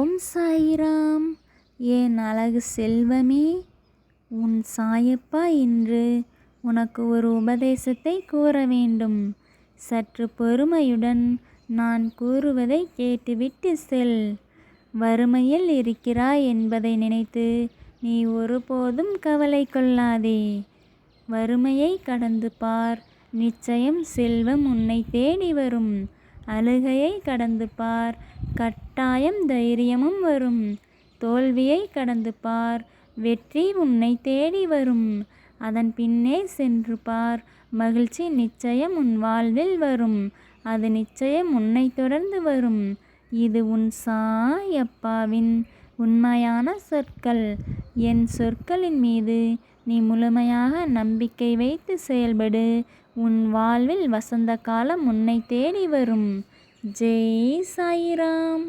ஓம் சாயிராம். என் அழகு செல்வமே? உன் சாயப்பா இன்று உனக்கு ஒரு உபதேசத்தை கூற வேண்டும். சற்று பொறுமையுடன் நான் கூறுவதை கேட்டுவிட்டு செல். வறுமையில் இருக்கிறாய் என்பதை நினைத்து நீ ஒருபோதும் கவலை கொள்ளாதே. வறுமையை கடந்து பார். நிச்சயம் செல்வம் உன்னை தேடி வரும். அழுகையை கடந்து பார். கட்டாயம் தைரியமும் வரும். தோல்வியை கடந்து பார். வெற்றி உன்னை தேடி வரும். அதன் பின்னே சென்று பார். மகிழ்ச்சி நிச்சயம் உன் வாழ்வில் வரும். அது நிச்சயம் உன்னை தொடர்ந்து வரும். இது உன் சாயப்பாவின் உண்மையான சொற்கள். என் சொற்களின் மீது நீ முழுமையாக நம்பிக்கை வைத்து செயல்படு. உன் வாழ்வில் வசந்த காலம் உன்னை தேடி வரும். ஜெய் சாயிராம்